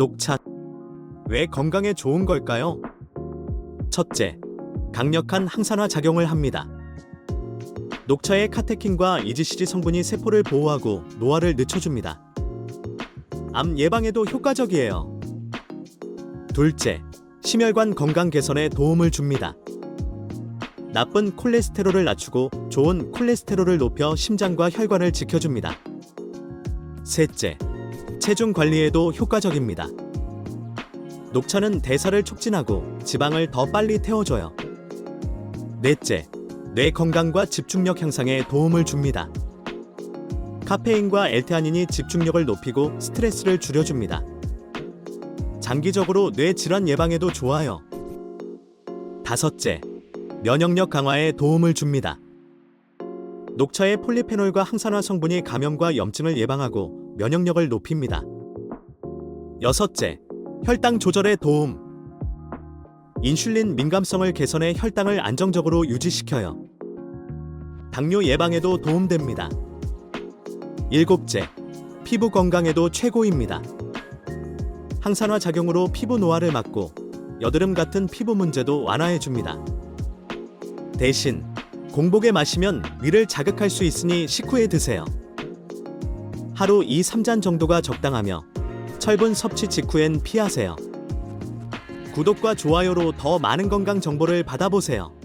녹차. 왜 건강에 좋은 걸까요? 첫째, 강력한 항산화 작용을 합니다. 녹차의 카테킨과 이지시리 성분이 세포를 보호하고 노화를 늦춰줍니다. 암 예방에도 효과적이에요. 둘째, 심혈관 건강 개선에 도움을 줍니다. 나쁜 콜레스테롤을 낮추고 좋은 콜레스테롤을 높여 심장과 혈관을 지켜줍니다. 셋째, 체중 관리에도 효과적입니다. 녹차는 대사를 촉진하고 지방을 더 빨리 태워줘요. 넷째, 뇌 건강과 집중력 향상에 도움을 줍니다. 카페인과 엘테아닌이 집중력을 높이고 스트레스를 줄여줍니다. 장기적으로 뇌 질환 예방에도 좋아요. 다섯째, 면역력 강화에 도움을 줍니다. 녹차의 폴리페놀과 항산화 성분이 감염과 염증을 예방하고 면역력을 높입니다. 여섯째, 혈당 조절에 도움. 인슐린 민감성을 개선해 혈당을 안정적으로 유지시켜요. 당뇨 예방에도 도움됩니다. 일곱째, 피부 건강에도 최고입니다. 항산화 작용으로 피부 노화를 막고 여드름 같은 피부 문제도 완화해 줍니다. 대신 공복에 마시면 위를 자극할 수 있으니 식후에 드세요. 하루 2, 3잔 정도가 적당하며 철분 섭취 직후엔 피하세요. 구독과 좋아요로 더 많은 건강 정보를 받아보세요.